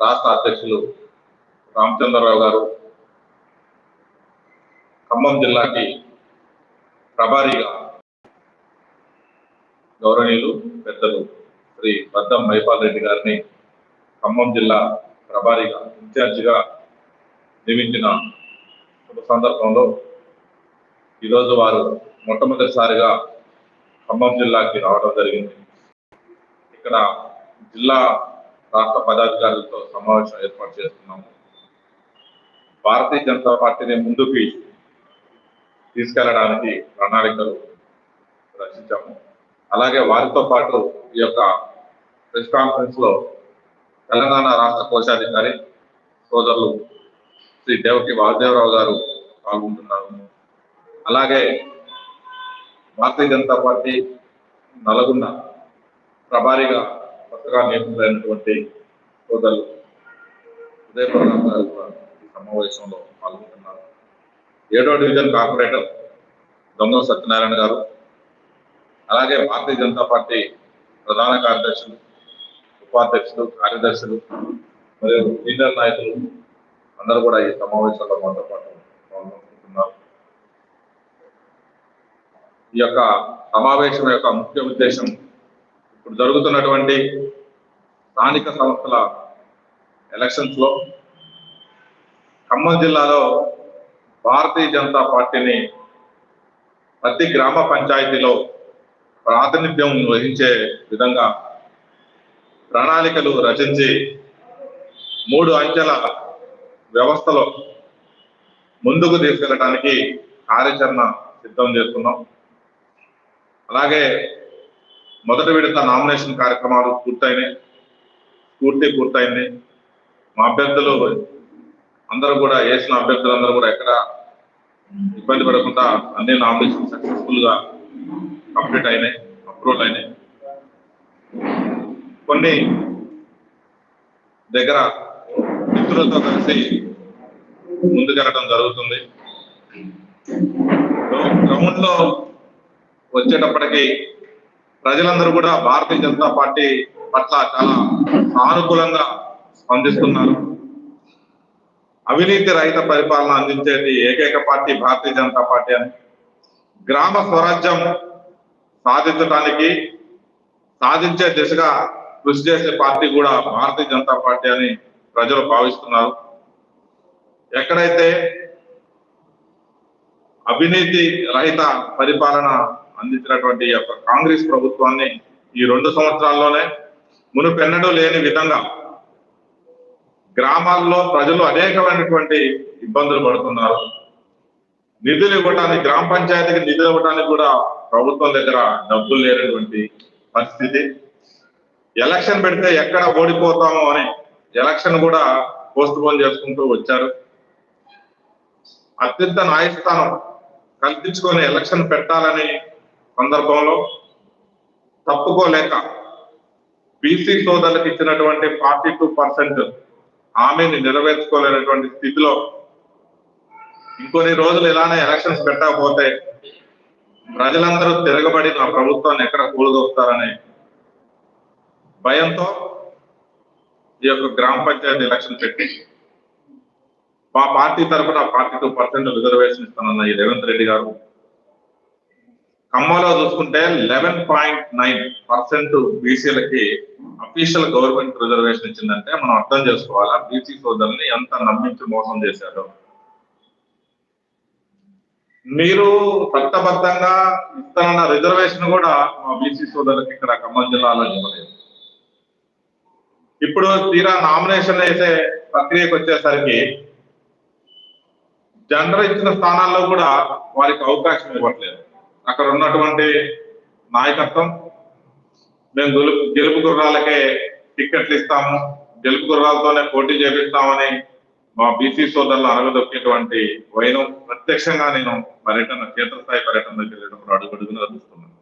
రాష్ట్ర అధ్యక్షులు రామచంద్రరావు గారు ఖమ్మం జిల్లాకి ప్రభారీగా గౌరవనీయులు పెద్దలు శ్రీ బద్దం మైపాల్ రెడ్డి గారిని ఖమ్మం జిల్లా ప్రభారీగా ఇన్ఛార్జిగా నియమించిన శుభ సందర్భంలో ఈరోజు వారు మొట్టమొదటిసారిగా ఖమ్మం జిల్లాకి రావడం జరిగింది. ఇక్కడ జిల్లా రాష్ట్ర పదాధికారులతో సమావేశం ఏర్పాటు చేస్తున్నాము. భారతీయ జనతా పార్టీని ముందుకు తీసుకెళ్ళడానికి ప్రణాళికలు రచించాము. అలాగే వారితో పాటు ఈ యొక్క ప్రెస్ కాన్ఫరెన్స్లో తెలంగాణ రాష్ట్ర కోశాధికారి సోదరులు శ్రీ దేవకి వాసుదేవరావు గారు పాల్గొంటున్నారు. అలాగే భారతీయ జనతా పార్టీ నల్గొండ ప్రభారీగా కొత్తగా నియమితులైనటువంటి సోదరులు ఉదయ గారు కూడా ఈ సమావేశంలో పాల్గొంటున్నారు. ఏడో డివిజన్ కార్పొరేటర్ దొంగ సత్యనారాయణ గారు అలాగే భారతీయ జనతా పార్టీ ప్రధాన కార్యదర్శులు ఉపాధ్యక్షులు కార్యదర్శులు మరియు సీనియర్ నాయకులు అందరూ కూడా ఈ సమావేశంలో మనతో పాటు పాల్గొంటున్నారు. ఈ యొక్క సమావేశం యొక్క ముఖ్య ఉద్దేశం ఇప్పుడు జరుగుతున్నటువంటి స్థానిక సంస్థల ఎలక్షన్స్లో ఖమ్మం జిల్లాలో భారతీయ జనతా పార్టీని ప్రతి గ్రామ పంచాయతీలో ప్రాతినిధ్యం వహించే విధంగా ప్రణాళికలు రచించి మూడు అంచెల వ్యవస్థలో ముందుకు తీసుకెళ్ళడానికి కార్యాచరణ సిద్ధం చేస్తున్నాం. అలాగే మొదటి విడత నామినేషన్ కార్యక్రమాలు పూర్తయినాయి. పూర్తి పూర్తయింది. మా అభ్యర్థులు అందరూ కూడా వేసిన అభ్యర్థులందరూ కూడా ఎక్కడ ఇబ్బంది పడకుండా అన్ని నామినేషన్ సక్సెస్ఫుల్గా కంప్లీట్ అయినాయి అప్రూవల్ అయినాయి. కొన్ని దగ్గర మిత్రులతో కలిసి ముందుకెళ్ళడం జరుగుతుంది. గ్రౌండ్లో వచ్చేటప్పటికి ప్రజలందరూ కూడా భారతీయ జనతా పార్టీ పట్ల చాలా సానుకూలంగా స్పందిస్తున్నారు. అవినీతి రహిత పరిపాలన అందించేది ఏకైక పార్టీ భారతీయ జనతా పార్టీ అని. గ్రామ స్వరాజ్యం సాధించడానికి సాధించే దిశగా కృషి చేసే పార్టీ కూడా భారతీయ జనతా పార్టీ అని ప్రజలు భావిస్తున్నారు. ఎక్కడైతే అవినీతి రహిత పరిపాలన అందించినటువంటి యొక్క కాంగ్రెస్ ప్రభుత్వాన్ని ఈ రెండు సంవత్సరాల్లోనే మునుపెన్నడూ లేని విధంగా గ్రామాల్లో ప్రజలు అనేకమైనటువంటి ఇబ్బందులు పడుతున్నారు. నిధులు ఇవ్వడానికి గ్రామ పంచాయతీకి నిధులు ఇవ్వడానికి కూడా ప్రభుత్వం దగ్గర డబ్బులు లేనటువంటి పరిస్థితి. ఎలక్షన్ పెడితే ఎక్కడ ఓడిపోతామో అని ఎలక్షన్ కూడా పోస్ట్ పోన్ చేసుకుంటూ వచ్చారు. అత్యంత న్యాయస్థానం కల్పించుకొని ఎలక్షన్ పెట్టాలని సందర్భంలో తప్పుకోలేక బీసీ సోదరులకు ఇచ్చినటువంటి ఫార్టీ టూ పర్సెంట్ హామీని నెరవేర్చుకోలేనటువంటి స్థితిలో ఇంకొన్ని రోజులు ఇలానే ఎలక్షన్స్ పెట్టకపోతే ప్రజలందరూ తిరగబడి నా ప్రభుత్వాన్ని ఎక్కడ కూలదొస్తారనే భయంతో ఈ యొక్క గ్రామ పంచాయతీ ఎలక్షన్ పెట్టి మా పార్టీ తరఫున ఫార్టీ టూ పర్సెంట్ రిజర్వేషన్ ఇస్తానన్న ఈ రేవంత్ రెడ్డి గారు ఖమ్మంలో చూసుకుంటే లెవెన్ పాయింట్ నైన్ పర్సెంట్ బీసీలకి అఫీషియల్ గవర్నమెంట్ రిజర్వేషన్ ఇచ్చిందంటే మనం అర్థం చేసుకోవాలా? బీసీ సోదరుల్ని ఎంత నమ్మించి మోసం చేశారు? మీరు చట్టబద్ధంగా ఇస్తానన్న రిజర్వేషన్ కూడా మా బీసీ సోదరులకు ఇక్కడ ఖమ్మం జిల్లాలో ఇవ్వలేదు. ఇప్పుడు తీరా నామినేషన్ వేసే ప్రక్రియకు వచ్చేసరికి జనరల్ ఇచ్చిన స్థానాల్లో కూడా వారికి అవకాశం ఇవ్వట్లేదు. అక్కడ ఉన్నటువంటి నాయకత్వం. మేము గెలుపు గెలుపు గుర్రాలకే టిక్కెట్లు ఇస్తాము. గెలుపు గుర్రాలతోనే పోటీ చేపిస్తామని మా బీసీ సోదరులు అరగదొక్కేటువంటి వైనం. ప్రత్యక్షంగా నేను పర్యటన క్షేత్రస్థాయి పర్యటన దగ్గర వెళ్ళినప్పుడు అడుగడుగునా చూస్తున్నాను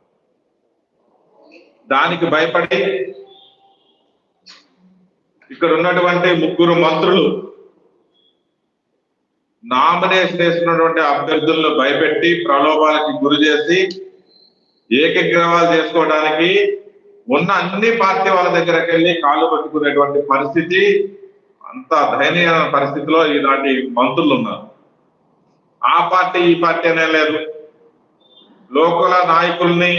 దానికి భయపడి ఇక్కడ ఉన్నటువంటి ముగ్గురు మంత్రులు నామినేషన్ వేసుకున్నటువంటి అభ్యర్థులను భయపెట్టి ప్రలోభాలకి గురి చేసి ఏకగ్రవాలు చేసుకోవడానికి ఉన్న అన్ని పార్టీ వాళ్ళ దగ్గరికి వెళ్ళి కాళ్ళు పట్టుకునేటువంటి పరిస్థితి అంత దయనీయమైన పరిస్థితిలో ఇలాంటి మంత్రులు ఉన్నారు. ఆ పార్టీ ఈ పార్టీ అనే లేదు. లోకల నాయకుల్ని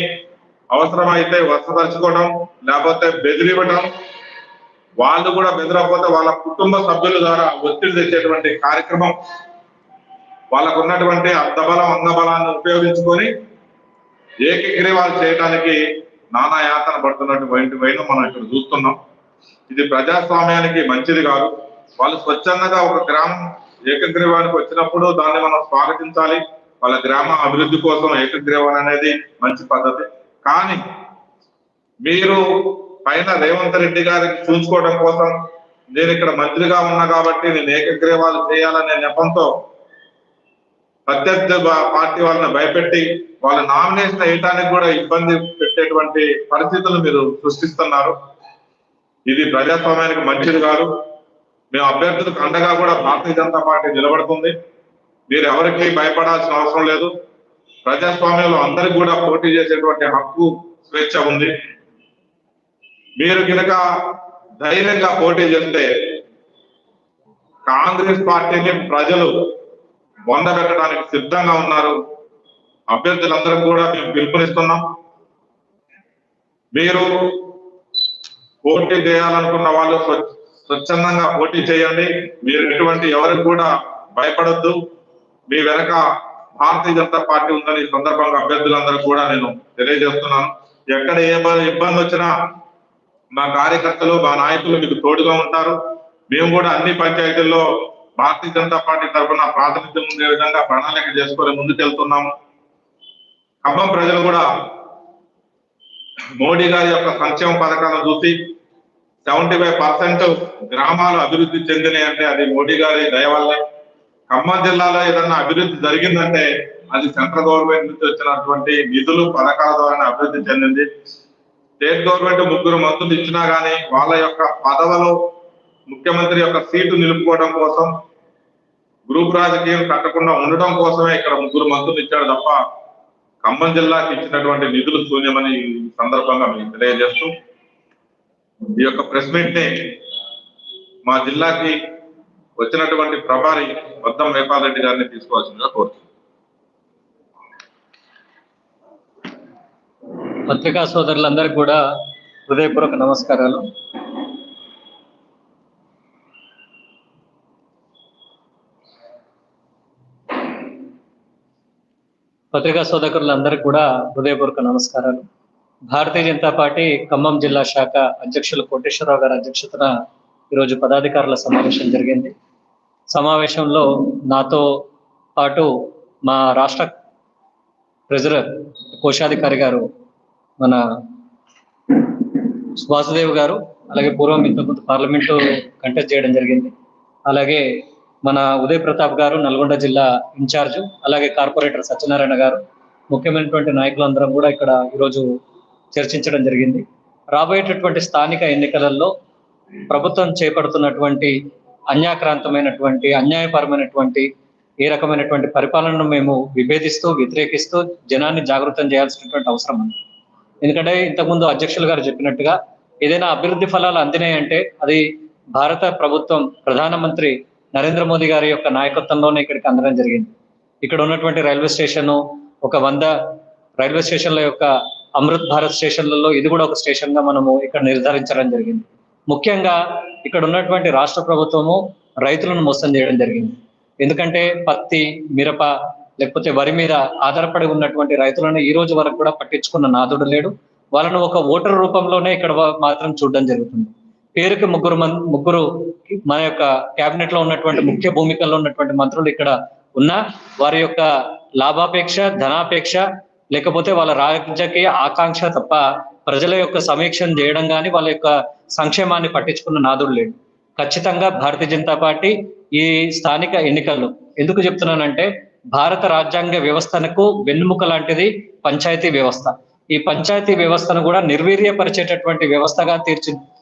అవసరమైతే వసపరచుకోవడం లేకపోతే బెదిరివ్వడం వాళ్ళు కూడా బెదిరకపోతే వాళ్ళ కుటుంబ సభ్యుల ద్వారా ఒత్తిడి తెచ్చేటువంటి కార్యక్రమం వాళ్ళకు ఉన్నటువంటి అర్ధబలం అందబలాన్ని ఉపయోగించుకొని ఏకగ్రీవాలు చేయడానికి నానా యాతన పడుతున్నటువంటి వైన మనం ఇక్కడ చూస్తున్నాం. ఇది ప్రజాస్వామ్యానికి మంచిది కాదు. వాళ్ళు స్వచ్ఛందంగా ఒక గ్రామం ఏకగ్రీవానికి వచ్చినప్పుడు దాన్ని మనం స్వాగతించాలి. వాళ్ళ గ్రామ అభివృద్ధి కోసం ఏకగ్రీవం అనేది మంచి పద్ధతి. కానీ మీరు పైన రేవంత్ రెడ్డి గారికి చూసుకోవడం కోసం నేను ఇక్కడ మంత్రిగా ఉన్నా కాబట్టి నేను ఏకగ్రీవాలు చేయాలనే నెపంతో ప్రత్యర్థి పార్టీ వాళ్ళని భయపెట్టి వాళ్ళ నామినేషన్ వేయటానికి కూడా ఇబ్బంది పెట్టేటువంటి పరిస్థితులు మీరు సృష్టిస్తున్నారు. ఇది ప్రజాస్వామ్యానికి మంచిది కాదు. మేము అభ్యర్థులకు అండగా కూడా భారతీయ జనతా పార్టీ నిలబడుతుంది. మీరు ఎవరికి భయపడాల్సిన అవసరం లేదు. ప్రజాస్వామ్యంలో అందరికి కూడా పోటీ చేసేటువంటి హక్కు స్వేచ్ఛ ఉంది. మీరు కనుక ధైర్యంగా పోటీ చేస్తే కాంగ్రెస్ పార్టీని ప్రజలు పెట్టడానికి సిద్ధంగా ఉన్నారు. అభ్యర్థులందరూ కూడా మేము పిలుపునిస్తున్నాం. మీరు పోటీ చేయాలనుకున్న వాళ్ళు స్వచ్ఛందంగా పోటీ చేయండి. మీరు ఎటువంటి ఎవరికి కూడా భయపడద్దు. మీ వెనక భారతీయ జనతా పార్టీ ఉందని ఈ సందర్భంగా అభ్యర్థులందరూ కూడా నేను తెలియజేస్తున్నాను. ఎక్కడ ఏ ఇబ్బంది వచ్చినా మా కార్యకర్తలు మా నాయకులు మీకు తోడుగా ఉంటారు. మేము కూడా అన్ని పంచాయతీల్లో భారతీయ జనతా పార్టీ తరఫున ప్రాతినిధ్యం ఉండే విధంగా ప్రణాళిక చేసుకొని ముందుకెళ్తున్నాము. ఖమ్మం ప్రజలు కూడా మోడీ గారి యొక్క సంక్షేమ పథకాలను చూసి సెవెంటీ ఫైవ్ పర్సెంట్ గ్రామాలు అభివృద్ధి చెందినాయి అంటే అది మోడీ గారి దయ వల్లే. ఖమ్మం జిల్లాలో ఏదన్నా అభివృద్ధి జరిగిందంటే అది సెంట్రల్ గవర్నమెంట్ నుంచి వచ్చినటువంటి నిధులు పథకాల ద్వారా అభివృద్ధి చెందింది. స్టేట్ గవర్నమెంట్ ముగ్గురు మంత్రులు ఇచ్చినా గానీ వాళ్ళ యొక్క పదవులు ముఖ్యమంత్రి యొక్క సీటు నిలుపుకోవడం కోసం గ్రూప్ రాజకీయం కట్టకుండా ఉండడం కోసమే ఇక్కడ ముగ్గురు మంత్రులు ఇచ్చారు తప్ప ఖమ్మం జిల్లాకి ఇచ్చినటువంటి నిధులు శూన్యమని సందర్భంగా మేము తెలియజేస్తూ ఈ యొక్క ప్రెస్ మీట్ని మా జిల్లాకి వచ్చినటువంటి ప్రభారి మొత్తం మేపాల్ గారిని తీసుకోవాల్సిందిగా కోరుతున్నాను పత్రికా సోదరులందరికీ కూడా హృదయపూర్వక నమస్కారాలు. పత్రికా సోదరులందరికీ కూడా హృదయపూర్వక నమస్కారాలు. భారతీయ జనతా పార్టీ ఖమ్మం జిల్లా శాఖ అధ్యక్షులు కోటేశ్వరరావు గారి అధ్యక్షతన ఈరోజు పదాధికారుల సమావేశం జరిగింది. సమావేశంలో నాతో పాటు మా రాష్ట్ర ట్రెజరర్ కోశాధికారి గారు మన వాసుదేవ్ గారు అలాగే పూర్వం ఇంతకుముందు పార్లమెంటు కంటెస్ట్ చేయడం జరిగింది. అలాగే మన ఉదయ్ ప్రతాప్ గారు నల్గొండ జిల్లా ఇన్ఛార్జ్ అలాగే కార్పొరేటర్ సత్యనారాయణ గారు ముఖ్యమైనటువంటి నాయకులందరం కూడా ఇక్కడ ఈరోజు చర్చించడం జరిగింది. రాబోయేటటువంటి స్థానిక ఎన్నికలలో ప్రభుత్వం చేపడుతున్నటువంటి అన్యాక్రాంతమైనటువంటి అన్యాయపరమైనటువంటి ఏ రకమైనటువంటి పరిపాలనను మేము విభేదిస్తూ వ్యతిరేకిస్తూ జనాన్ని జాగృతం చేయాల్సినటువంటి అవసరం ఉంది. ఎందుకంటే ఇంతకుముందు అధ్యక్షులు గారు చెప్పినట్టుగా ఏదైనా అభివృద్ధి ఫలాలు అందినాయంటే అది భారత ప్రభుత్వం ప్రధానమంత్రి నరేంద్ర మోదీ గారి యొక్క నాయకత్వంలోనే ఇక్కడికి అందడం జరిగింది. ఇక్కడ ఉన్నటువంటి రైల్వే స్టేషన్ ఒక వంద రైల్వే స్టేషన్ల యొక్క అమృత్ భారత్ స్టేషన్లలో ఇది కూడా ఒక స్టేషన్గా మనము ఇక్కడ నిర్ధారించడం జరిగింది. ముఖ్యంగా ఇక్కడ ఉన్నటువంటి రాష్ట్ర ప్రభుత్వము రైతులను మోసం చేయడం జరిగింది. ఎందుకంటే పత్తి మిరప లేకపోతే వరి మీద ఆధారపడి ఉన్నటువంటి రైతులను ఈ రోజు వరకు కూడా పట్టించుకున్న నాదుడు లేడు. వాళ్ళను ఒక ఓటర్ రూపంలోనే ఇక్కడ మాత్రం చూడడం జరుగుతుంది. పేరుకి ముగ్గురు ముగ్గురు మన యొక్క కేబినెట్లో ఉన్నటువంటి ముఖ్య భూమికల్లో ఉన్నటువంటి మంత్రులు ఇక్కడ ఉన్నా వారి యొక్క లాభాపేక్ష ధనాపేక్ష లేకపోతే వాళ్ళ రాజకీయ ఆకాంక్ష తప్ప ప్రజల యొక్క సమీక్షను చేయడం కానీ వాళ్ళ యొక్క సంక్షేమాన్ని పట్టించుకున్న నాదుడు లేడు. ఖచ్చితంగా భారతీయ జనతా పార్టీ ఈ స్థానిక ఎన్నికల్లో ఎందుకు చెప్తున్నానంటే భారత రాజ్యాంగ వ్యవస్థనకు వెన్నుముక లాంటిది పంచాయతీ వ్యవస్థ. ఈ పంచాయతీ వ్యవస్థను కూడా నిర్వీర్యపరిచేటటువంటి వ్యవస్థగా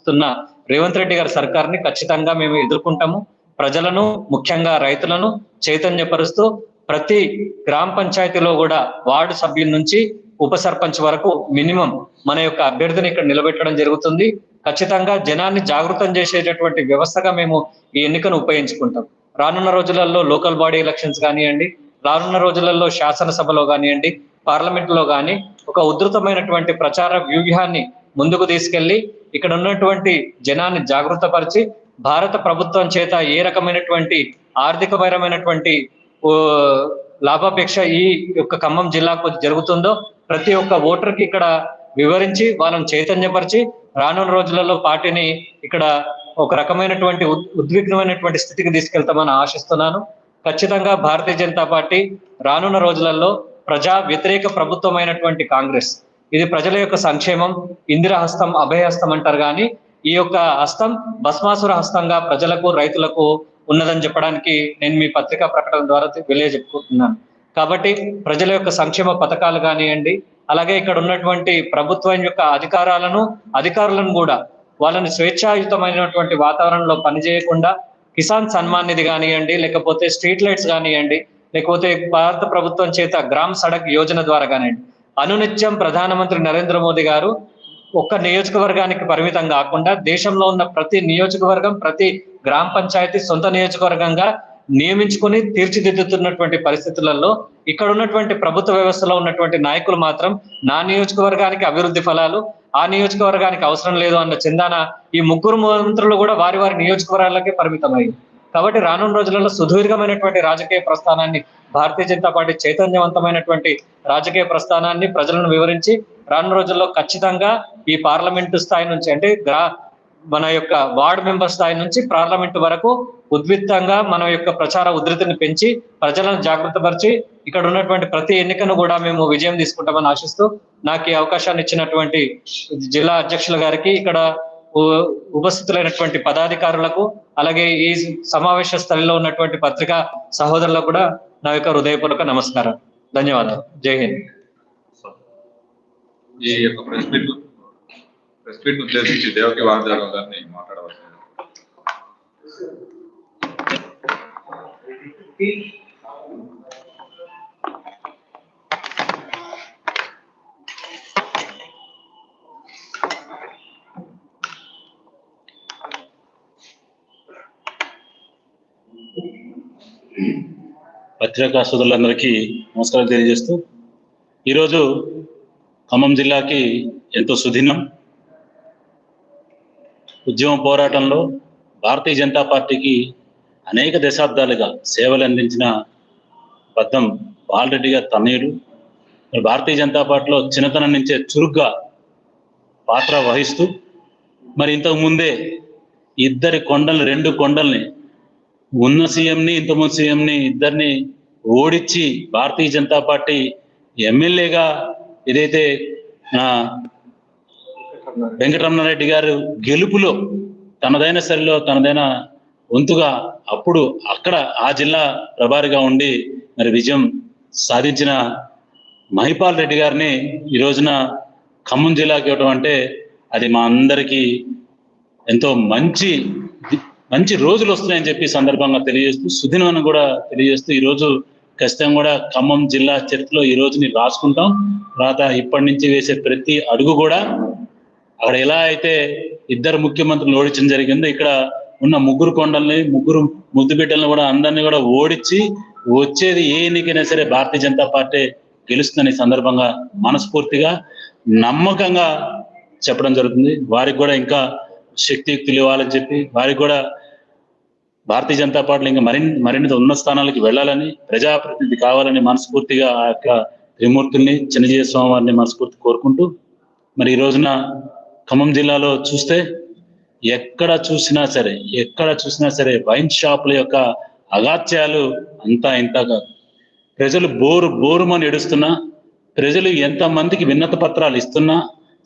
తీర్చిదిద్దుతున్న రేవంత్ రెడ్డి గారి సర్కార్ని ఖచ్చితంగా మేము ఎదుర్కొంటాము. ప్రజలను ముఖ్యంగా రైతులను చైతన్యపరుస్తూ ప్రతి గ్రామ పంచాయతీలో కూడా వార్డు సభ్యుల నుంచి ఉప సర్పంచ్ వరకు మినిమం మన యొక్క అభ్యర్థిని ఇక్కడ నిలబెట్టడం జరుగుతుంది. ఖచ్చితంగా జనాన్ని జాగృతం చేసేటటువంటి వ్యవస్థగా మేము ఈ ఎన్నికను ఉపయోగించుకుంటాం. రానున్న రోజులలో లోకల్ బాడీ ఎలక్షన్స్ కానివ్వండి రానున్న రోజులలో శాసనసభలో కానివ్వండి పార్లమెంట్లో కానీ ఒక ఉధృతమైనటువంటి ప్రచార వ్యూహాన్ని ముందుకు తీసుకెళ్ళి ఇక్కడ ఉన్నటువంటి జనాన్ని జాగృతపరిచి భారత ప్రభుత్వం చేత ఏ రకమైనటువంటి ఆర్థికపరమైనటువంటి ఓ, లాభాపేక్ష ఈ యొక్క ఖమ్మం జిల్లాకు జరుగుతుందో ప్రతి ఒక్క ఓటర్కి ఇక్కడ వివరించి వాళ్ళని చైతన్యపరిచి రానున్న రోజులలో పార్టీని ఇక్కడ ఒక రకమైనటువంటి ఉద్- ఉద్విగ్నమైనటువంటి స్థితికి తీసుకెళ్తామని ఆశిస్తున్నాను. ఖచ్చితంగా భారతీయ జనతా పార్టీ రానున్న రోజులలో ప్రజా వ్యతిరేక ప్రభుత్వమైనటువంటి కాంగ్రెస్ ఇది ప్రజల యొక్క సంక్షేమం ఇందిరహస్తం అభయహస్తం అంటారు కానీ ఈ యొక్క హస్తం భస్మాసుర హస్తంగా ప్రజలకు రైతులకు ఉన్నదని చెప్పడానికి నేను మీ పత్రికా ప్రకటన ద్వారా తెలియజెప్పుకుంటున్నాను. కాబట్టి ప్రజల యొక్క సంక్షేమ పథకాలు కానివ్వండి అలాగే ఇక్కడ ఉన్నటువంటి ప్రభుత్వం యొక్క అధికారాలను అధికారులను కూడా వాళ్ళని స్వేచ్ఛాయుతమైనటువంటి వాతావరణంలో పనిచేయకుండా కిసాన్ సన్మాన్ నిధి కానివ్వండి లేకపోతే స్ట్రీట్ లైట్స్ కానివ్వండి లేకపోతే భారత ప్రభుత్వం చేత గ్రామ్ సడక్ యోజన ద్వారా కానివ్వండి అనునిత్యం ప్రధానమంత్రి నరేంద్ర మోదీ గారు ఒక్క నియోజకవర్గానికి పరిమితం కాకుండా దేశంలో ఉన్న ప్రతి నియోజకవర్గం ప్రతి గ్రామ పంచాయతీ సొంత నియోజకవర్గంగా నియమించుకొని తీర్చిదిద్దుతున్నటువంటి పరిస్థితులలో ఇక్కడ ఉన్నటువంటి ప్రభుత్వ వ్యవస్థలో ఉన్నటువంటి నాయకులు మాత్రం నా నియోజకవర్గానికి అభివృద్ధి ఫలాలు ఆ నియోజకవర్గానికి అవసరం లేదు అన్న చిందాన ఈ ముగ్గురు మంత్రులు కూడా వారి వారి నియోజకవర్గాలకే పరిమితమైంది కాబట్టి రానున్న రోజులలో సుదీర్ఘమైనటువంటి రాజకీయ ప్రస్థానాన్ని భారతీయ జనతా పార్టీ చైతన్యవంతమైనటువంటి రాజకీయ ప్రస్థానాన్ని ప్రజలను వివరించి రానున్న రోజుల్లో ఖచ్చితంగా ఈ పార్లమెంటు స్థాయి నుంచి అంటే గ్రా మన యొక్క వార్డ్ మెంబర్ స్థాయి నుంచి పార్లమెంట్ వరకు ఉద్విత్తంగా మన యొక్క ప్రచార ఉధృతిని పెంచి ప్రజలను జాగృతపరిచి ఇక్కడ ఉన్నటువంటి ప్రతి ఎన్నికను కూడా మేము విజయం తీసుకుంటామని ఆశిస్తూ నాకు ఈ అవకాశాన్ని ఇచ్చినటువంటి జిల్లా అధ్యక్షుల గారికి ఇక్కడ ఉపస్థితులైనటువంటి పదాధికారులకు అలాగే ఈ సమావేశ స్థలిలో ఉన్నటువంటి పత్రికా సహోదరులకు కూడా నా యొక్క హృదయపూర్వక నమస్కారం. ధన్యవాదాలు. జై హింద్. ఈ యొక్క ప్రెస్ మీట్ ప్రెస్ మీట్ ఉద్దేశించి దేవకి వాగ్దానం గారిని మాట్లాడవచ్చు పత్రికా సోదరులందరికీ నమస్కారం తెలియజేస్తూ ఈరోజు ఖమ్మం జిల్లాకి ఎంతో సుదినం. ఉద్యమ పోరాటంలో భారతీయ జనతా పార్టీకి అనేక దశాబ్దాలుగా సేవలు అందించిన బద్దం బాలరెడ్డి గారి తనయుడు. భారతీయ జనతా పార్టీలో చిన్నతనం నుంచే చురుగ్గా పాత్ర వహిస్తూ మరి ఇంతకు ముందే ఇద్దరి కొండల్ని రెండు కొండల్ని ఉన్న సీఎంని ఇంతకుముందు సీఎంని ఇద్దరిని ఓడించి భారతీయ జనతా పార్టీ ఎమ్మెల్యేగా ఏదైతే వెంకటరమణారెడ్డి గారు గెలుపులో తనదైన శైలిలో తనదైన వంతుగా అప్పుడు అక్కడ ఆ జిల్లా ప్రభారిగా ఉండి మరి విజయం సాధించిన మహిపాల్ రెడ్డి గారిని ఈ రోజున ఖమ్మం జిల్లాకి ఇవ్వడం అంటే అది మా అందరికీ ఎంతో మంచి మంచి రోజులు వస్తున్నాయని చెప్పి సందర్భంగా తెలియజేస్తూ సుదినం కూడా తెలియజేస్తూ ఈరోజు ఖచ్చితంగా కూడా ఖమ్మం జిల్లా చరిత్రలో ఈ రోజుని రాసుకుంటాం. తర్వాత ఇప్పటి నుంచి వేసే ప్రతి అడుగు కూడా అక్కడ ఎలా అయితే ఇద్దరు ముఖ్యమంత్రులు ఓడించడం జరిగిందో ఇక్కడ ఉన్న ముగ్గురు కొండల్ని ముగ్గురు ముద్దు బిడ్డలను కూడా అందరినీ కూడా ఓడించి వచ్చేది ఏ ఎన్నికైనా సరే భారతీయ జనతా పార్టీ గెలుస్తుందని సందర్భంగా మనస్ఫూర్తిగా నమ్మకంగా చెప్పడం జరుగుతుంది. వారికి కూడా ఇంకా శక్తియుక్తులు ఇవ్వాలని చెప్పి వారికి కూడా భారతీయ జనతా పార్టీలో ఇంకా మరిన్ని మరిన్ని ఉన్న స్థానాలకు వెళ్ళాలని ప్రజాప్రతినిధి కావాలని మనస్ఫూర్తిగా ఆ యొక్క త్రిమూర్తుల్ని చిన్నజీయ స్వామి వారిని మనస్ఫూర్తి కోరుకుంటూ మరి ఈ రోజున ఖమ్మం జిల్లాలో చూస్తే ఎక్కడ చూసినా సరే ఎక్కడ చూసినా సరే వైన్ షాపుల యొక్క అగాత్యాలు అంతా ఇంత కాదు. ప్రజలు బోరు బోరుమని ఏడుస్తున్నా ప్రజలు ఎంతమందికి విన్నత పత్రాలు ఇస్తున్నా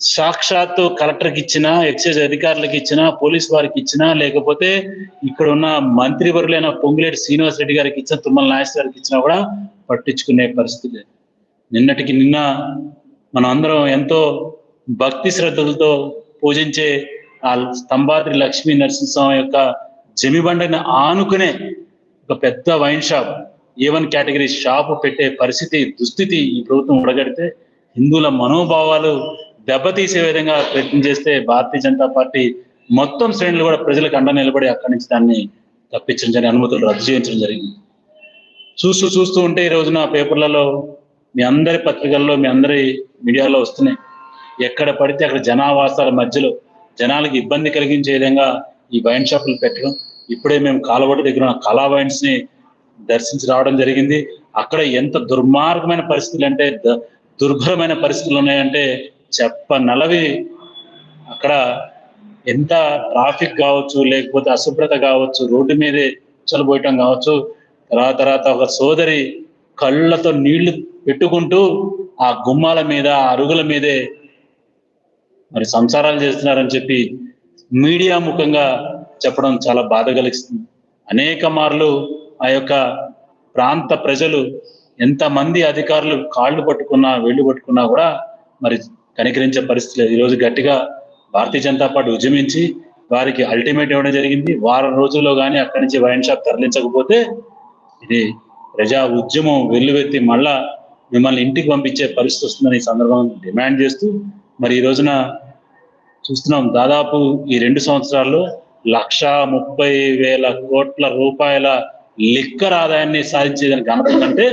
సాక్షాత్తు కలెక్టర్కి ఇచ్చినా ఎక్సైజ్ అధికారులకు ఇచ్చినా పోలీస్ వారికి ఇచ్చినా లేకపోతే ఇక్కడ ఉన్న మంత్రివర్యులైన పొంగులేటి శ్రీనివాస్ రెడ్డి గారికి ఇచ్చిన తుమ్మల నాగేశ్వర గారికి ఇచ్చినా కూడా పట్టించుకునే పరిస్థితి లేదు. నిన్నటికి నిన్న మనం అందరం ఎంతో భక్తి శ్రద్ధలతో పూజించే ఆ స్తంభాద్రి లక్ష్మీ నరసింహస్వామి యొక్క జమిబండని ఆనుకునే ఒక పెద్ద wine shop A one category shop పెట్టే పరిస్థితి దుస్థితి ఈ ప్రభుత్వం ఉడగడితే హిందువుల మనోభావాలు దెబ్బతీసే విధంగా ప్రయత్నం చేస్తే భారతీయ జనతా పార్టీ మొత్తం శ్రేణులు కూడా ప్రజలకు అండ నిలబడి అక్కడి నుంచి దాన్ని తప్పించడం జరిగింది అనుమతులు రద్దు చేయించడం జరిగింది. చూస్తూ చూస్తూ ఉంటే ఈ రోజున పేపర్లలో మీ అందరి పత్రికల్లో మీ అందరి మీడియాలో వస్తున్నాయి. ఎక్కడ పడితే అక్కడ జనావాసాల మధ్యలో జనాలకు ఇబ్బంది కలిగించే విధంగా ఈ వైన్ షాపులు పెట్టడం. ఇప్పుడే మేము కాలవడి దగ్గర ఉన్న కళా వైన్స్ని దర్శించి రావడం జరిగింది. అక్కడ ఎంత దుర్మార్గమైన పరిస్థితులు అంటే ద- దుర్భరమైన పరిస్థితులు ఉన్నాయంటే చెప్ప నలవి అక్కడ ఎంత ట్రాఫిక్ కావచ్చు లేకపోతే అశుభ్రత కావచ్చు రోడ్డు మీదే చలబోయటం కావచ్చు తర్వాత తర్వాత ఒక సోదరి కళ్ళతో నీళ్ళు పెట్టుకుంటూ ఆ గుమ్మాల మీద ఆ అరుగుల మీదే మరి సంసారాలు చేస్తున్నారని చెప్పి మీడియా ముఖంగా చెప్పడం చాలా బాధ కలిగిస్తుంది. అనేక మార్లు ఆ యొక్క ప్రాంత ప్రజలు ఎంతమంది అధికారులు కాళ్ళు పట్టుకున్నా వేళ్ళు పట్టుకున్నా కూడా మరి కనికరించే పరిస్థితి లేదు. ఈరోజు గట్టిగా భారతీయ జనతా పార్టీ ఉద్యమించి వారికి అల్టిమేట్ ఇవ్వడం జరిగింది. వారం రోజుల్లో కానీ అక్కడి నుంచి వైన్ షాప్ తరలించకపోతే ఇది ప్రజా ఉద్యమం వెల్లువెత్తి మళ్ళా మిమ్మల్ని ఇంటికి పంపించే పరిస్థితి వస్తుందని ఈ డిమాండ్ చేస్తూ మరి ఈ రోజున చూస్తున్నాం. దాదాపు ఈ రెండు సంవత్సరాల్లో లక్ష ముప్పై వేల కోట్ల రూపాయల లిక్కర్ ఆదాయాన్ని సాధించేదని ఘనత కంటే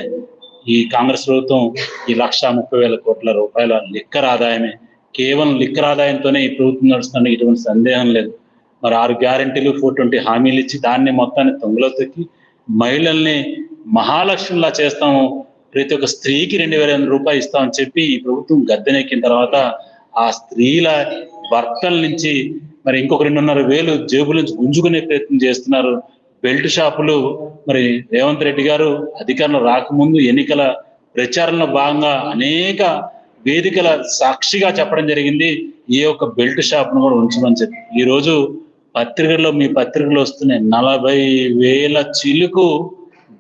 ఈ కాంగ్రెస్ ప్రభుత్వం ఈ లక్ష ముప్పై వేల కోట్ల రూపాయల లిక్కర్ ఆదాయమే. కేవలం లిక్కర్ ఆదాయంతోనే ఈ ప్రభుత్వం నడుస్తుందని ఎటువంటి సందేహం లేదు. మరి ఆరు గ్యారెంటీలు ఫోర్ ట్వంటీ హామీలు ఇచ్చి దాన్ని మొత్తాన్ని తొంగలో తొక్కి మహిళల్ని మహాలక్ష్మిలా చేస్తాము. ప్రతి ఒక్క స్త్రీకి రెండు వేల ఎనిమిది రూపాయలు ఇస్తామని చెప్పి ఈ ప్రభుత్వం గద్దెనెక్కిన తర్వాత ఆ స్త్రీల భర్తల నుంచి మరి ఇంకొక రెండున్నర వేలు జేబుల నుంచి గుంజుకునే ప్రయత్నం చేస్తున్నారు. బెల్ట్ షాపులు మరి రేవంత్ రెడ్డి గారు అధికారంలో రాకముందు ఎన్నికల ప్రచారంలో భాగంగా అనేక వేదికల సాక్షిగా చెప్పడం జరిగింది. ఈ యొక్క బెల్ట్ షాప్ను కూడా ఉంచమని చెప్పి. ఈరోజు పత్రికల్లో మీ పత్రికలు వస్తున్నాయి నలభై వేల చిలుకు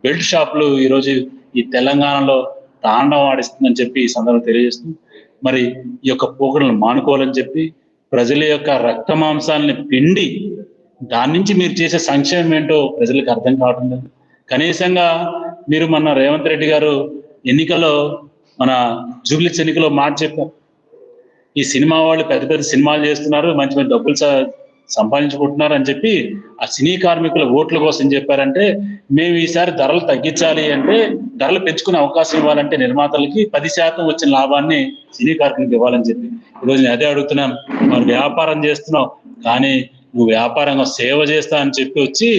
బెల్ట్ షాపులు ఈరోజు ఈ తెలంగాణలో తాండవం ఆడిస్తుందని చెప్పి ఈ సందర్భం తెలియజేస్తుంది మరి ఈ యొక్క పోకడలను మానుకోవాలని చెప్పి ప్రజల యొక్క రక్త మాంసాలని పిండి దాని నుంచి మీరు చేసే సంక్షేమం ఏంటో ప్రజలకు అర్థం కావడం లేదు. కనీసంగా మీరు మన రేవంత్ రెడ్డి గారు ఎన్నికల్లో మన జూబ్లీస్ ఎన్నికలో మాట చెప్పారు. ఈ సినిమా వాళ్ళు పెద్ద పెద్ద సినిమాలు చేస్తున్నారు మంచి మంచి డబ్బులు సంపాదించుకుంటున్నారు అని చెప్పి ఆ సినీ కార్మికుల ఓట్ల కోసం చెప్పారంటే మేము ఈసారి ధరలు తగ్గించాలి అంటే ధరలు పెంచుకునే అవకాశం ఇవ్వాలంటే నిర్మాతలకి పది శాతం వచ్చిన లాభాన్ని సినీ కార్మికులకు ఇవ్వాలని చెప్పి. ఈరోజు నేను అదే అడుగుతున్నాం మరి వ్యాపారం చేస్తున్నాం. కానీ నువ్వు వ్యాపారంగా సేవ చేస్తా అని చెప్పి వచ్చి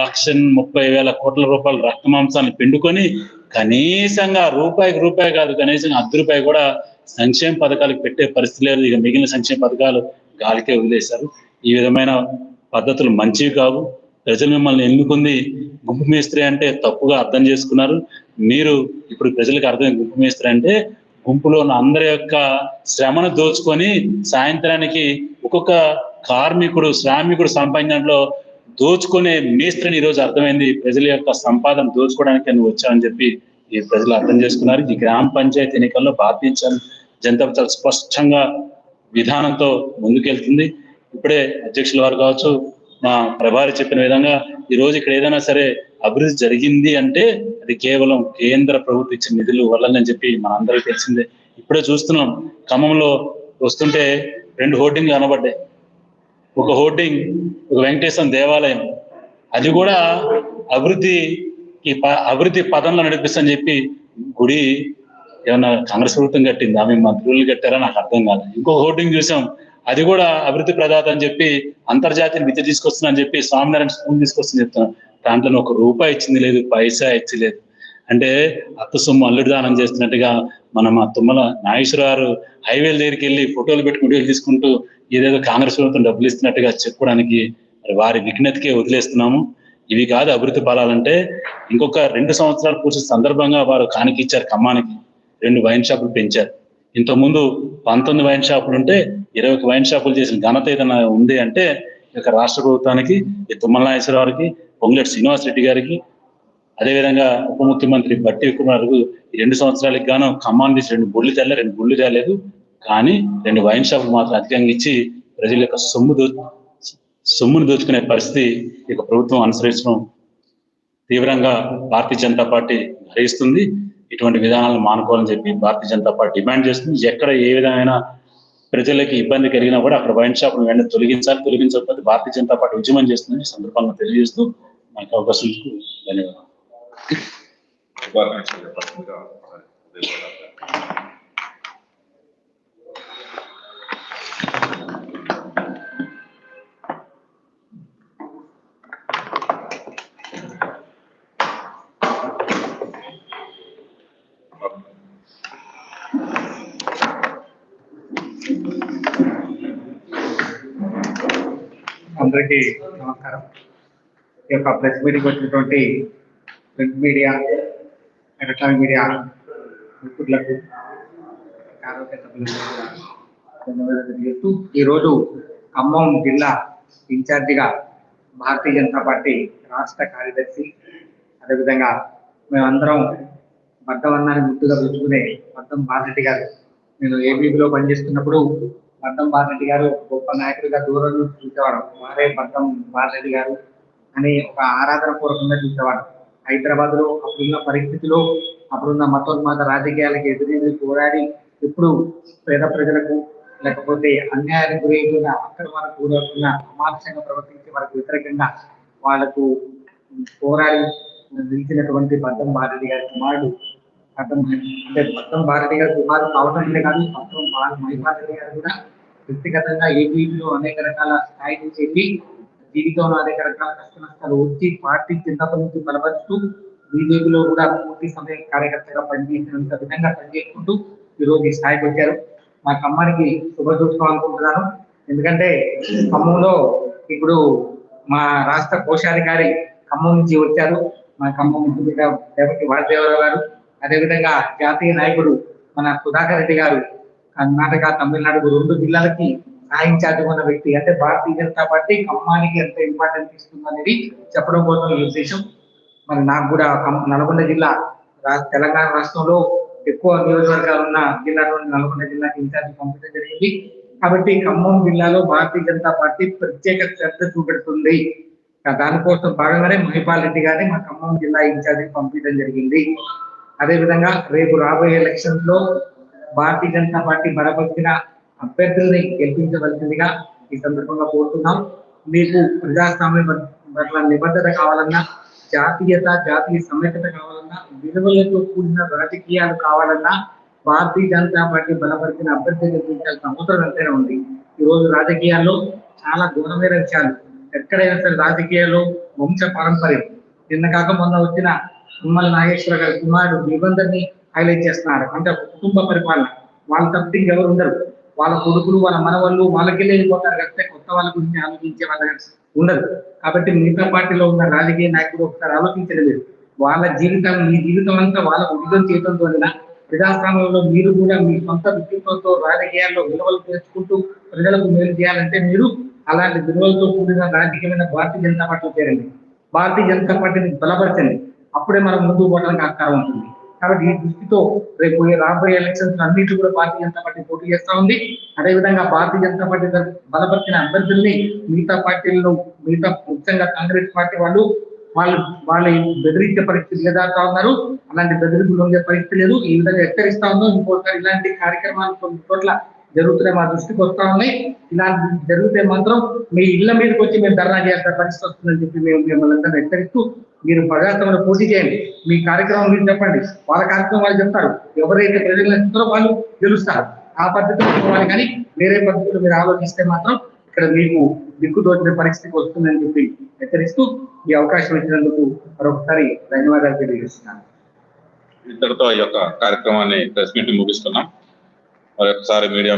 లక్ష ముప్పై వేల కోట్ల రూపాయల రక్త మాంసాన్ని పిండుకొని కనీసంగా రూపాయికి రూపాయి కాదు కనీసం అర్ధ రూపాయి కూడా సంక్షేమ పథకాలకు పెట్టే పరిస్థితి లేదు. ఇక మిగిలిన సంక్షేమ పథకాలు గాలికే వదిలేశారు. ఈ విధమైన పద్ధతులు మంచివి కావు. ప్రజలు మిమ్మల్ని ఎన్నుకుంది గుంపు మేస్త్రి అంటే తప్పుగా అర్థం చేసుకున్నారు. మీరు ఇప్పుడు ప్రజలకు అర్థం గుంపు మేస్త్రి అంటే గుంపులో ఉన్న అందరి యొక్క శ్రమను దోచుకొని సాయంత్రానికి ఒక్కొక్క కార్మికుడు శ్రామికుడు సంపాదించడంలో దోచుకునే మేస్త్రిని ఈ రోజు అర్థమైంది. ప్రజల యొక్క సంపాదన దోచుకోవడానికి నువ్వు వచ్చావని చెప్పి ఈ ప్రజలు అర్థం చేసుకున్నారు. ఈ గ్రామ పంచాయతీ ఎన్నికల్లో భారతీయ జనతా చాలా స్పష్టంగా విధానంతో ముందుకెళ్తుంది. ఇప్పుడే అధ్యక్షుల వారు కావచ్చు మా ప్రభారి చెప్పిన విధంగా ఈ రోజు ఇక్కడ ఏదైనా సరే అభివృద్ధి జరిగింది అంటే అది కేవలం కేంద్ర ప్రభుత్వం ఇచ్చిన నిధులు వల్లనని చెప్పి మనందరికీ తెలిసిందే. ఇప్పుడే చూస్తున్నాం. ఖమ్మంలో వస్తుంటే రెండు హోర్డింగ్లు కనబడ్డాయి. ఒక హోర్డింగ్ ఒక వెంకటేశ్వర దేవాలయం. అది కూడా అభివృద్ధి ఈ ప- అభివృద్ధి పదంలో నడిపిస్తని చెప్పి గుడి ఏమన్నా కాంగ్రెస్ ప్రభుత్వం కట్టింది? ఆమె మంత్రులు కట్టారా? నాకు అర్థం కాదు ఇంకో హోర్డింగ్ చూసాం. అది కూడా అభివృద్ధి ప్రదాత అని చెప్పి అంతర్జాతీయ విద్య తీసుకొస్తున్నా అని చెప్పి స్వామినారాయణ స్కూల్ తీసుకొస్తుంది చెప్తున్నాను దాంట్లో ఒక రూపాయి ఇచ్చింది లేదు పైసా ఇచ్చలేదు అంటే అత్త సొమ్ము అల్లుడు దానం చేస్తున్నట్టుగా మనం ఆ తుమ్మల నాగేశ్వరరావు హైవేల దగ్గరికి వెళ్ళి ఫోటోలు పెట్టుకుంటూ వీడియోలు తీసుకుంటూ ఏదేదో కాంగ్రెస్ ప్రభుత్వం డబ్బులు ఇస్తున్నట్టుగా చెప్పడానికి మరి వారి విఘ్నతకే వదిలేస్తున్నాము. ఇవి కాదు అభివృద్ధి పాలాలంటే ఇంకొక రెండు సంవత్సరాలు పూర్తి సందర్భంగా వారు కానికిచ్చారు ఖమ్మానికి. రెండు వైన్ షాపులు పెంచారు. ఇంతకుముందు పంతొమ్మిది వైన్ షాపులు ఉంటే ఇరవై ఒక వైన్ షాపులు చేసిన ఘనత ఏదైనా ఉంది అంటే ఇక రాష్ట్ర ప్రభుత్వానికి ఈ తుమ్మల నాగేశ్వరరావుకి పొంగులేటి శ్రీనివాస్ రెడ్డి గారికి అదేవిధంగా ఉప ముఖ్యమంత్రి బట్టి విక్రమార్కు ఈ రెండు సంవత్సరాలకు గాను ఖమ్మాన్ని తీసి రెండు బుళ్ళు తేలే రెండు బుళ్ళు తేలేదు. కానీ రెండు వైన్ షాపులు మాత్రం అధికంగా ఇచ్చి ప్రజల యొక్క సొమ్ము దో సొమ్మును దోచుకునే పరిస్థితి ఈ ప్రభుత్వం అనుసరించడం తీవ్రంగా భారతీయ జనతా పార్టీ గ్రహిస్తుంది ఇటువంటి విధానాలను మానుకోవాలని చెప్పి భారతీయ జనతా పార్టీ డిమాండ్ చేస్తుంది. ఎక్కడ ఏ విధమైన ప్రజలకి ఇబ్బంది కలిగినా కూడా అక్కడ వైన్ షాప్ వెంటనే తొలగించాలి. తొలగించకపోతే భారతీయ జనతా పార్టీ ఉద్యమం చేస్తుందని సందర్భంగా తెలియజేస్తూ మనకి అవకాశం ధన్యవాదాలు. అందరికీ నమస్కారం. ఈ యొక్క ప్రెస్ మీటింగ్ వచ్చినటువంటి ప్రింట్ మీడియా ఎలక్ట్రానిక్ మీడియా మిత్రులకు ఆరోగ్య సభ్యులకు ఈరోజు ఖమ్మం జిల్లా ఇన్ఛార్జిగా భారతీయ జనతా పార్టీ రాష్ట్ర కార్యదర్శి అదేవిధంగా మేమందరం బద్దవన్నాన్ని ముద్దుగా పెంచుకునే బద్దం బాలరెడ్డి గారు. నేను ఏబీబీలో పనిచేస్తున్నప్పుడు బద్దం బాలరెడ్డి గారు ఒక గొప్ప నాయకుడిగా దూరం నుంచి చూసేవాడు. కుమారే బద్దం బాలరెడ్డి గారు అని ఒక ఆరాధన పూర్వకంగా చూసేవాడు. హైదరాబాద్లో అప్పుడున్న పరిస్థితిలో అప్పుడున్న మతోన్మాద రాజకీయాలకు ఎదురెదిరి పోరాడి ఇప్పుడు పేద ప్రజలకు లేకపోతే అన్యాయానికి గురైన అక్రమాలకు గురవుతున్న అమానుషంగా ప్రవర్తించి వారికి వ్యతిరేకంగా వాళ్ళకు పోరాడి నిలిచినటువంటి బద్దం బాలరెడ్డి గారి కుమారుడు బద్దం అంటే మొత్తం భారతి గారి కుమారుడు కావటం కాదు బద్దం మహిళారెడ్డి గారు కూడా వ్యక్తిగతంగా ఏపీలో అనేక రకాల స్థాయి నుంచి వెళ్ళి జీవితంలో అనేక రకాల కష్ట నష్టాలు వచ్చి పార్టీ చింతప నుంచి బలపరుస్తూ బీజేపీలో కూడా పూర్తి సమయ కార్యకర్తగా పనిచేసినంత విధంగా పనిచేసుకుంటూ ఈ రోజు ఈ స్థాయికి వచ్చారు. మా ఖమ్మానికి శుభచూసుకోవాలనుకుంటున్నాను ఎందుకంటే ఖమ్మంలో ఇప్పుడు మా రాష్ట్ర కోశాధికారి ఖమ్మం నుంచి వచ్చారు. మా ఖమ్మం ముఖ్యమంత్రి దేవకి వాసుదేవరావు గారు అదేవిధంగా జాతీయ నాయకుడు మన సుధాకర్ రెడ్డి గారు కర్ణాటక తమిళనాడు రెండు జిల్లాలకి సాయం ఉన్న వ్యక్తి. అంటే భారతీయ జనతా పార్టీ ఖమ్మానికి ఎంత ఇంపార్టెన్స్ ఇస్తుంది అనేది చెప్పడం కోసం ఈ ఉద్దేశం. మరి నాకు కూడా నల్గొండ జిల్లా రా- తెలంగాణ రాష్ట్రంలో ఎక్కువ నియోజకవర్గాలు ఉన్న జిల్లాలోని నల్గొండ జిల్లాకి ఇన్ఛార్జ్ పంపించడం జరిగింది. కాబట్టి ఖమ్మం జిల్లాలో భారతీయ జనతా పార్టీ ప్రత్యేక శ్రద్ధ చూపెడుతుంది. దానికోసం భాగంగానే మహిపాల్ రెడ్డి గారిని మా ఖమ్మం జిల్లా ఇన్ఛార్జికి పంపించడం జరిగింది. అదే విధంగా రేపు రాబోయే ఎలక్షన్స్లో భారతీయ జనతా పార్టీ బలపరిచిన అభ్యర్థుల్ని గెలిపించవలసిందిగా ఈ సందర్భంగా కోరుతున్నాం. మీకు ప్రజాస్వామ్య పట్ల నిబద్ధత కావాలన్నా జాతీయత జాతీయ సమైక్యత కావాలన్నా విలువలతో కూడిన రాజకీయాలు కావాలన్నా భారతీయ జనతా పార్టీ బలపరిచిన అభ్యర్థి గెలిపించాల్సిన అవసరం ఎంతైనా ఉంది. ఈ రోజు రాజకీయాల్లో చాలా ఘోరమైన విషయాలు. ఎక్కడైనా సరే రాజకీయాల్లో వంశ పారంపర్యం నిన్న కాక మొన్న వచ్చిన తుమ్మల నాగేశ్వర గారి కుమారుడు నిబంధనని హైలైట్ చేస్తున్నారు. అంటే ఒక కుటుంబ పరిపాలన. వాళ్ళ తప్పితే ఎవరు ఉండరు. వాళ్ళ కొడుకులు వాళ్ళ మనవాళ్ళు వాళ్ళకి వెళ్ళిపోతారు. కాబట్టి కొత్త వాళ్ళ గురించి ఆలోచించే వాళ్ళ ఉండదు కాబట్టి మిగతా పార్టీలో ఉన్న రాజకీయ నాయకులు ఒకసారి ఆలోచించడం లేదు. వాళ్ళ జీవితం మీ జీవితం అంతా వాళ్ళ ఉద్యోగం చేయడం ద్వారా ప్రజాస్వామ్యంలో మీరు కూడా మీ సొంత వ్యక్తిత్వంతో రాజకీయాల్లో విలువలు తెలుసుకుంటూ ప్రజలకు మేలు చేయాలంటే మీరు అలాంటి విలువలతో కూడిన రాజకీయమైన భారతీయ జనతా పార్టీలో చేరండి. భారతీయ జనతా పార్టీని బలపరచండి అప్పుడే మనం ముందుకు పోవడానికి ఆస్కారం ఉంటుంది. కాబట్టి ఈ దృష్టితో రేపు రాబోయే ఎలక్షన్స్ అన్నింటి కూడా భారతీయ జనతా పార్టీ పోటీ చేస్తా ఉంది. అదేవిధంగా భారతీయ జనతా పార్టీ బలపరిచిన అభ్యర్థుల్ని మిగతా పార్టీలను మిగతా ముఖ్యంగా కాంగ్రెస్ పార్టీ వాళ్ళు వాళ్ళు వాళ్ళ బెదిరించే పరిస్థితి ఎదాడుతా ఉన్నారు. అలాంటి బెదిరింపులు ఉండే పరిస్థితి లేదు. ఈ విధంగా హెచ్చరిస్తా ఉందో ఇంకోసారి ఇలాంటి కార్యక్రమాలు కొన్ని చోట్ల జరుగుతున్నాయి మా దృష్టికి వస్తా ఉన్నాయి. ఇలాంటి జరిగితే మాత్రం మీ ఇళ్ళ మీదకి వచ్చి మేము ధర్నా చేయాల్సిన పరిస్థితి వస్తుందని చెప్పి మేము మిమ్మల్ని అందరూ హెచ్చరిస్తూ మీరు ప్రజాస్వామ్యంలో పోటీ చేయండి. మీ కార్యక్రమం మీరు చెప్పండి. వాళ్ళ కార్యక్రమం వాళ్ళు చెప్తారు. ఎవరైతే ప్రజలు ఇస్తారో వాళ్ళు గెలుస్తారు. ఆ పద్ధతిలో పోవాలి కానీ వేరే పద్ధతిలో మీరు ఆలోచిస్తే మాత్రం ఇక్కడ మీకు దిక్కు దోచిన పరిస్థితికి వస్తుందని చెప్పి హెచ్చరిస్తూ ఈ అవకాశం ఇచ్చినందుకు మరొకసారి ధన్యవాదాలు తెలియజేస్తున్నాను. ఇంతటితో ఈ యొక్క కార్యక్రమాన్ని ప్రెస్ మీట్ ముగిస్తున్నాం. మరొకసారి మీడియా